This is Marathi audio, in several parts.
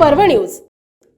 पर्व न्यूज.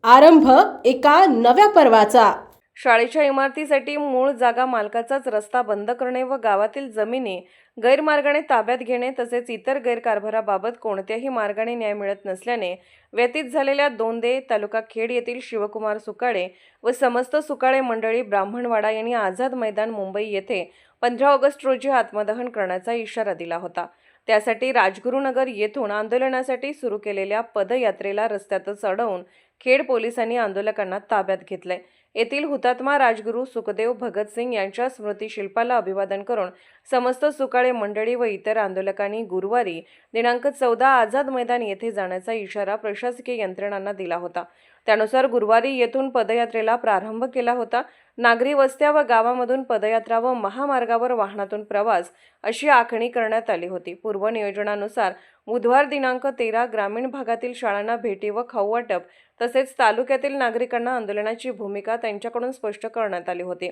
आरंभ एका नव्या पर्वाचा. शाळेच्या इमारतीसाठी मूळ जागा मालकाचाच रस्ता बंद करणे व गावातील जमिनी गैरमार्गाने ताब्यात घेणे तसेच इतर गैरकारभाराबाबत कोणत्याही मार्गाने न्याय मिळत नसल्याने व्यतीत झालेल्या दोंदे तालुका खेड येथील शिवकुमार सुकाळे व समस्त सुकाळे मंडळी ब्राह्मणवाडा यांनी आझाद मैदान मुंबई येथे पंधरा ऑगस्ट रोजी आत्मदहन करण्याचा इशारा दिला होता. त्यासाठी राजगुरुनगर येथून आंदोलनासाठी सुरू केलेल्या पदयात्रेला रस्त्यातच अडवून खेड पोलिसांनी आंदोलकांना ताब्यात घेतलंय. येथील हुतात्मा राजगुरू सुखदेव भगतसिंग यांच्या स्मृतिशिल्पाला अभिवादन करून समस्त सुकाळे मंडळी व इतर आंदोलकांनी गुरुवारी दिनांक चौदा आझाद मैदान येथे जाण्याचा इशारा प्रशासकीय यंत्रणांना दिला होता. त्यानुसार गुरुवारी येथून पदयात्रेला प्रारंभ केला होता. नागरी वस्त्या व गावामधून पदयात्रा व महामार्गावर वाहनातून प्रवास अशी आखणी करण्यात आली होती. पूर्वनियोजनानुसार बुधवार दिनांक तेरा ग्रामीण भागातील शाळांना भेटी व खाऊ वाटप तसेच तालुक्यातील नागरिकांना आंदोलनाची भूमिका त्यांच्याकडून स्पष्ट करण्यात आली होती.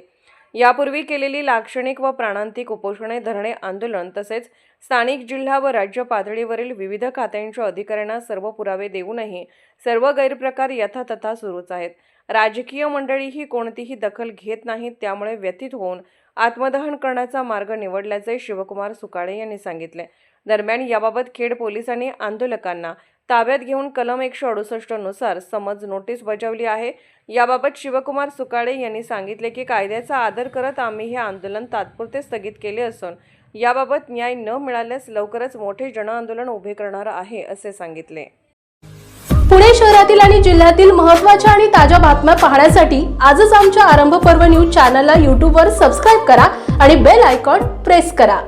यापूर्वी केलेली लाक्षणिक व प्राणांतिक उपोषणे धरणे आंदोलन तसेच स्थानिक जिल्हा व राज्य पातळीवरील विविध खात्यांच्या अधिकाऱ्यांना सर्व पुरावे देऊनही सर्व गैरप्रकार यथातथा सुरूच आहेत. राजकीय मंडळीही कोणतीही दखल घेत नाहीत त्यामुळे व्यथित होऊन आत्मदहन करण्याचा मार्ग निवडल्याचे शिवकुमार सुकाळे यांनी सांगितले. दरम्यान याबाबत खेड पोलिसांनी आंदोलकांना ताब्यात घेऊन कलम एकशे अडुसष्टनुसार समज नोटीस बजावली आहे. याबाबत शिवकुमार सुकाळे यांनी सांगितले की कायद्याचा आदर करत आम्ही हे आंदोलन तात्पुरते स्थगित केले असून याबाबत न्याय न मिळाल्यास लवकरच मोठे जनआंदोलन उभे करणार आहे असे सांगितले. पुणे शहरातील आणि जिल्ह्यातील महत्त्वाच्या आणि ताज्या बातम्या पाहण्यासाठी आजच आमच्या आरंभ पर्व न्यूज चॅनलला यूट्यूबवर सबस्क्राईब करा आणि बेल आयकॉन प्रेस करा.